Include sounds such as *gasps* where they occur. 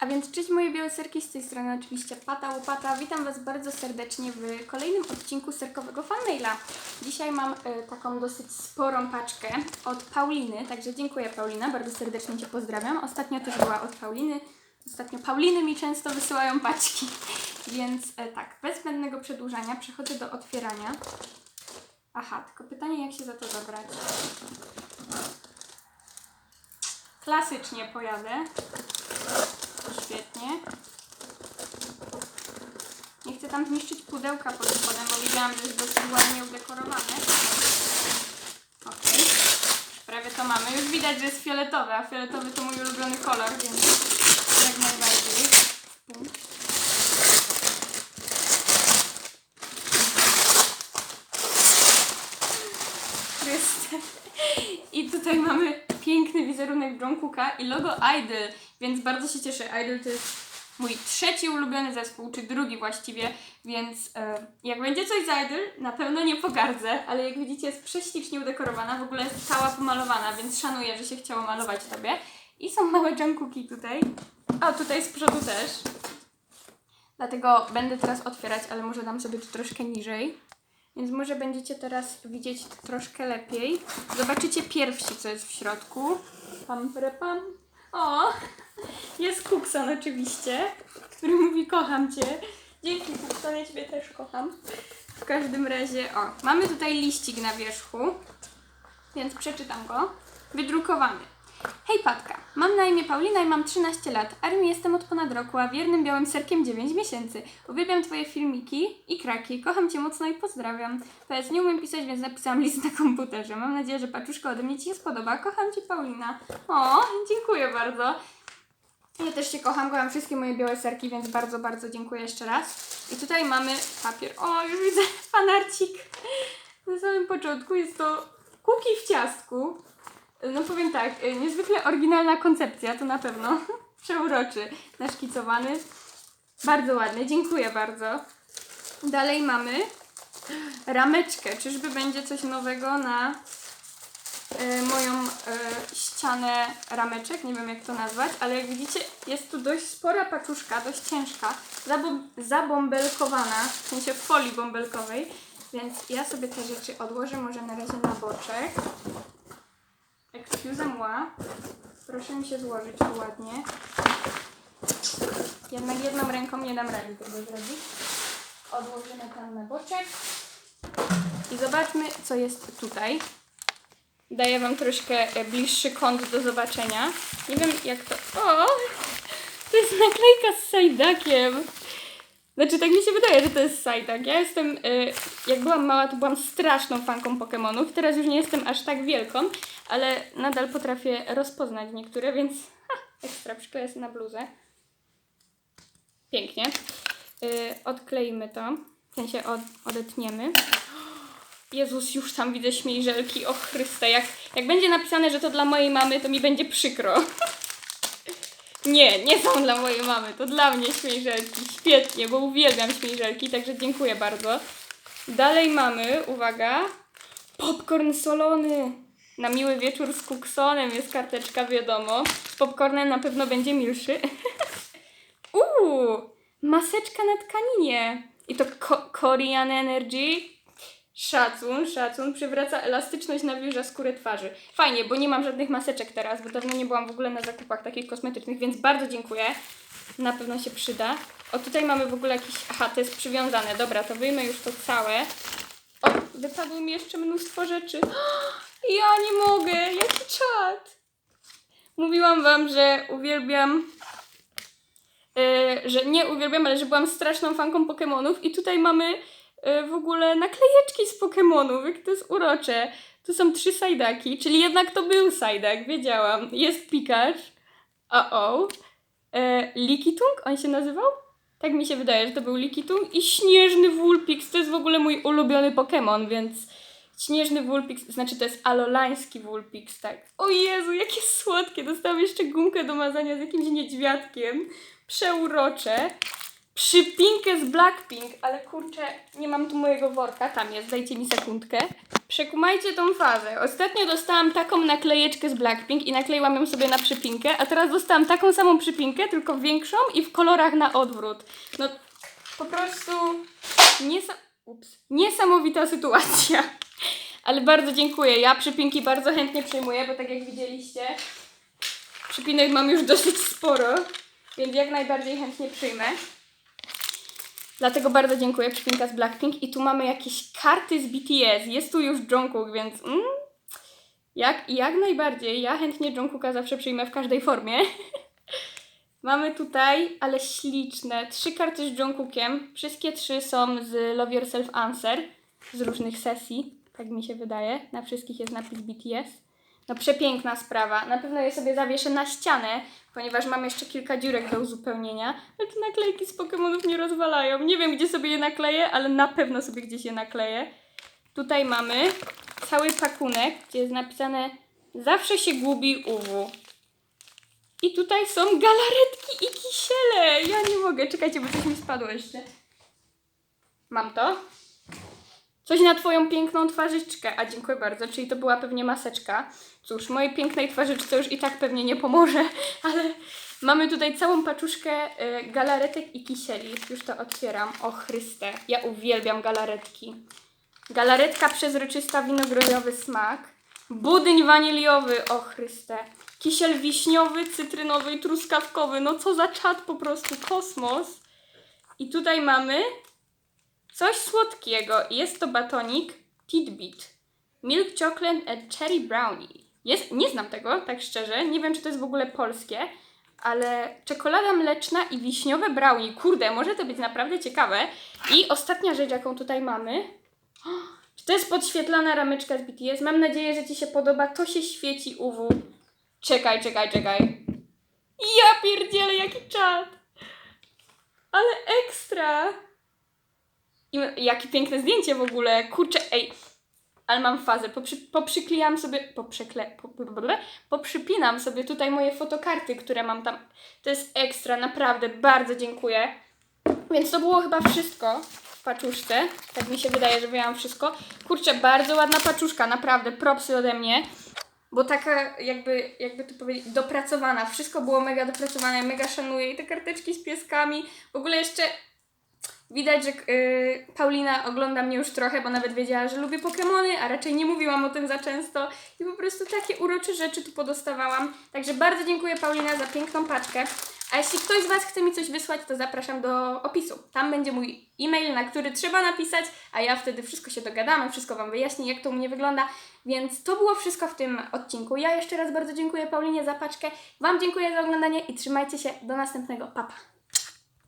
A więc cześć moje białe serki, z tej strony oczywiście Pata Łopata. Witam Was bardzo serdecznie w kolejnym odcinku serkowego fanmaila. Dzisiaj mam e, taką dosyć sporą paczkę od Pauliny, także dziękuję Paulina, bardzo serdecznie Cię pozdrawiam. Ostatnio też była od Pauliny. Ostatnio Pauliny mi często wysyłają paczki, *laughs* więc e, tak, bez zbędnego przedłużania przechodzę do otwierania. Aha, tylko pytanie jak się za to zabrać. Klasycznie pojadę. Świetnie. Nie chcę tam zniszczyć pudełka pod spodem, bo widziałam, że jest dosyć ładnie udekorowane. Okej. Prawie to mamy. Już widać, że jest fioletowe, a fioletowy to mój ulubiony kolor, więc jak najbardziej. Chryste. I tutaj mamy piękny wizerunek Jungkooka i logo Idol, więc bardzo się cieszę. Idol to jest mój trzeci ulubiony zespół, czy drugi właściwie, więc e, jak będzie coś z Idol, na pewno nie pogardzę, ale jak widzicie jest prześlicznie udekorowana, w ogóle jest cała pomalowana, więc szanuję, że się chciało malować tobie. I są małe Jungkooki tutaj. O, tutaj z przodu też. Dlatego będę teraz otwierać, ale może dam sobie tu troszkę niżej. Więc może będziecie teraz widzieć troszkę lepiej. Zobaczycie pierwsi, co jest w środku. Pam, pam, pam. O! Jest Cookson oczywiście, który mówi kocham Cię. Dzięki Cookson, ja Ciebie też kocham. W każdym razie, o, mamy tutaj liścik na wierzchu, więc przeczytam go. Wydrukowany. Hej Patka, mam na imię Paulina i mam 13 lat. Armii jestem od ponad roku, a wiernym białym serkiem 9 miesięcy. Uwielbiam Twoje filmiki i kraki. Kocham Cię mocno i pozdrawiam. PS nie umiem pisać, więc napisałam list na komputerze. Mam nadzieję, że paczuszka ode mnie Ci się spodoba. Kocham Cię Paulina. O, dziękuję bardzo. Ja też Cię kocham, kocham wszystkie moje białe serki, więc bardzo, bardzo dziękuję jeszcze raz. I tutaj mamy papier. O, już widzę fanarcik. Na samym początku jest to kuki w ciastku. No powiem tak, y, niezwykle oryginalna koncepcja, to na pewno. *laughs* Przeuroczy, naszkicowany. Bardzo ładny, dziękuję bardzo. Dalej mamy rameczkę. Czyżby będzie coś nowego na y, moją y, ścianę rameczek? Nie wiem jak to nazwać, ale jak widzicie jest tu dość spora paczuszka, dość ciężka, zabom- zabąbelkowana, w sensie folii bąbelkowej. Więc ja sobie te rzeczy odłożę może na razie na boczek. Excuse moi. Proszę mi się złożyć tu ładnie. Jednak jedną ręką nie dam rady tego zrobić. Odłożymy tam na boczek. I zobaczmy, co jest tutaj. Daję Wam troszkę e, bliższy kąt do zobaczenia. Nie wiem, jak to... O! To jest naklejka z sajdakiem. Znaczy, tak mi się wydaje, że to jest sajdak. Ja jestem, y, jak byłam mała, to byłam straszną fanką Pokemonów. Teraz już nie jestem aż tak wielką, ale nadal potrafię rozpoznać niektóre, więc ha, ekstra, przykleję sobie na bluzę. Pięknie. Y, odkleimy to, w sensie od, odetniemy. Jezus, już tam widzę śmiejżelki, o Chryste, jak, jak będzie napisane, że to dla mojej mamy, to mi będzie przykro. *laughs* Nie, nie są dla mojej mamy, to dla mnie śmiejżelki. Świetnie, bo uwielbiam śmiejżelki, także dziękuję bardzo. Dalej mamy, uwaga, popcorn solony. Na miły wieczór z kuksonem jest karteczka, wiadomo. Z popcornem na pewno będzie milszy. *laughs* Uuu, maseczka na tkaninie. I to ko- Korean Energy. Szacun, szacun, przywraca elastyczność, nawilża skórę twarzy. Fajnie, bo nie mam żadnych maseczek teraz, bo dawno nie byłam w ogóle na zakupach takich kosmetycznych, więc bardzo dziękuję. Na pewno się przyda. O, tutaj mamy w ogóle jakiś... Aha, to jest przywiązane. Dobra, to wyjmę już to całe. O, wypadło mi jeszcze mnóstwo rzeczy. *gasps* Ja nie mogę, jaki czad. Mówiłam wam, że uwielbiam e, że nie uwielbiam, ale że byłam straszną fanką Pokemonów i tutaj mamy w ogóle naklejeczki z Pokemonów, jak to jest urocze. Tu są trzy sajdaki, czyli jednak to był sajdak, wiedziałam. Jest Pikachu, o-o, e, Likitung, on się nazywał? Tak mi się wydaje, że to był Likitung i Śnieżny Vulpix, to jest w ogóle mój ulubiony Pokemon, więc Śnieżny Vulpix, znaczy to jest alolański Vulpix, tak. O Jezu, jakie słodkie, dostałam jeszcze gumkę do mazania z jakimś niedźwiadkiem. Przeurocze. Przypinkę z Blackpink, ale kurczę, nie mam tu mojego worka, tam jest, dajcie mi sekundkę. Przekumajcie tą fazę. Ostatnio dostałam taką naklejeczkę z Blackpink i nakleiłam ją sobie na przypinkę, a teraz dostałam taką samą przypinkę, tylko większą i w kolorach na odwrót. No po prostu niesa- ups, niesamowita sytuacja. Ale bardzo dziękuję. Ja przypinki bardzo chętnie przyjmuję, bo tak jak widzieliście, przypinek mam już dosyć sporo, więc jak najbardziej chętnie przyjmę. Dlatego bardzo dziękuję, przypinka z Blackpink. I tu mamy jakieś karty z BTS. Jest tu już Jungkook, więc mm, jak, jak najbardziej. Ja chętnie Jungkooka zawsze przyjmę w każdej formie. *laughs* mamy tutaj, ale śliczne, trzy karty z Jungkookiem. Wszystkie trzy są z Love Yourself Answer, z różnych sesji, tak mi się wydaje. Na wszystkich jest napis BTS. No przepiękna sprawa. Na pewno je sobie zawieszę na ścianę, ponieważ mam jeszcze kilka dziurek do uzupełnienia. Ale te naklejki z Pokemonów nie rozwalają. Nie wiem, gdzie sobie je nakleję, ale na pewno sobie gdzieś je nakleję. Tutaj mamy cały pakunek, gdzie jest napisane Zawsze się gubi UW. I tutaj są galaretki i kisiele. Ja nie mogę. Czekajcie, bo coś mi spadło jeszcze. Mam to. Coś na twoją piękną twarzyczkę. A dziękuję bardzo, czyli to była pewnie maseczka. Cóż, mojej pięknej twarzyczce już i tak pewnie nie pomoże, *laughs* ale mamy tutaj całą paczuszkę y, galaretek i kisieli. Już to otwieram. O Chryste, ja uwielbiam galaretki. Galaretka przezroczysta, winogroniowy smak. Budyń waniliowy, o Chryste. Kisiel wiśniowy, cytrynowy i truskawkowy. No co za czad po prostu, kosmos. I tutaj mamy coś słodkiego. Jest to batonik Tidbit. Milk chocolate and cherry brownie. Jest, nie znam tego, tak szczerze. Nie wiem, czy to jest w ogóle polskie, ale czekolada mleczna i wiśniowe brownie. Kurde, może to być naprawdę ciekawe. I ostatnia rzecz, jaką tutaj mamy. Czy to jest podświetlana rameczka z BTS? Mam nadzieję, że Ci się podoba. To się świeci UW. Czekaj, czekaj, czekaj. Ja pierdzielę, jaki czad. Ale ekstra. I jakie piękne zdjęcie w ogóle. Kurczę, ej. Ale mam fazę. Poprzy, poprzyklejam sobie. Poprzykle, poprzypinam sobie tutaj moje fotokarty, które mam tam. To jest ekstra, naprawdę. Bardzo dziękuję. Więc to było chyba wszystko w paczuszce. Tak mi się wydaje, że wyjęłam wszystko. Kurczę, bardzo ładna paczuszka, naprawdę. Propsy ode mnie. Bo taka jakby, jakby to powiedzieć, dopracowana. Wszystko było mega dopracowane, mega szanuję. I te karteczki z pieskami. W ogóle jeszcze Widać, że y, Paulina ogląda mnie już trochę, bo nawet wiedziała, że lubię Pokemony, a raczej nie mówiłam o tym za często. I po prostu takie urocze rzeczy tu podostawałam. Także bardzo dziękuję Paulina za piękną paczkę. A jeśli ktoś z Was chce mi coś wysłać, to zapraszam do opisu. Tam będzie mój e-mail, na który trzeba napisać, a ja wtedy wszystko się dogadamy, wszystko Wam wyjaśnię, jak to u mnie wygląda. Więc to było wszystko w tym odcinku. Ja jeszcze raz bardzo dziękuję Paulinie za paczkę. Wam dziękuję za oglądanie i trzymajcie się. Do następnego. Papa. Pa.